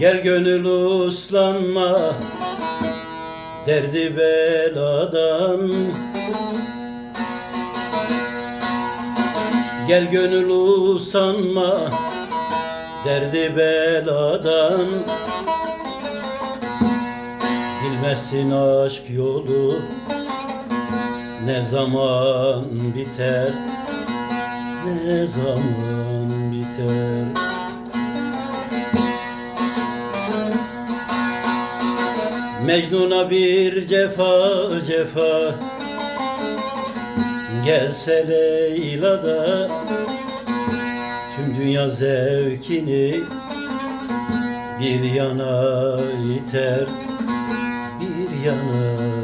Gel gönül uslanma Derdi beladan. Gel gönül usanma Derdi beladan. Bilmezsin aşk yolu Ne zaman biter Ne zaman biter Mecnun'a bir cefa cefa. Gelse Leyla Tüm dünya zevkini Bir yana iter Bir yana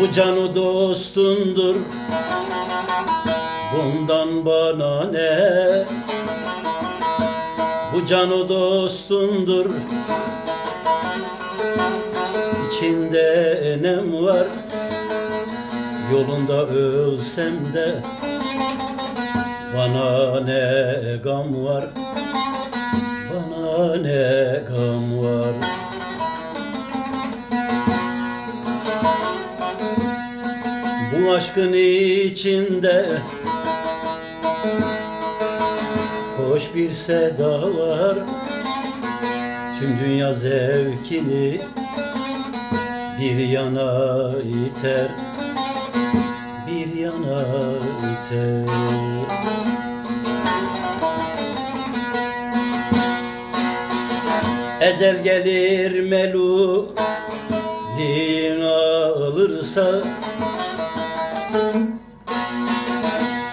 Bu canı dostundur. Bundan bana ne? Bu canı dostundur. İçinde enem var. Yolunda ölsem de Bana ne gam var? Bana ne gam var Aşkın içinde. Hoş bir seda var. Tüm dünya zevkini Bir yana iter. Bir yana iter. Ecel gelir melulin alırsa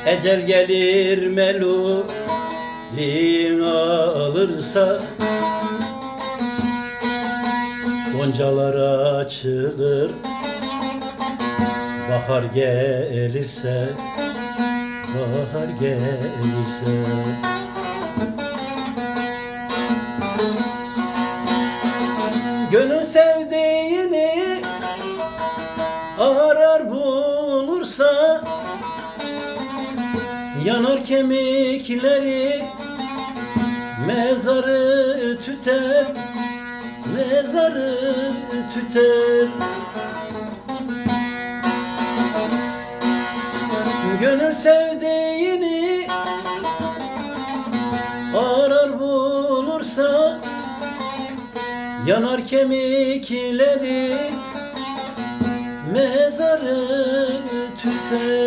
Ecel gelir melulin alırsa Goncalar açılır Bahar gelirse Bahar gelirse. Gönül sevdiğini arar bulursa Yanar kemikleri mezarı tüter Mezarı tüter Gönül sevdiğini arar bulursa Yanar kemikleri mezarı tüter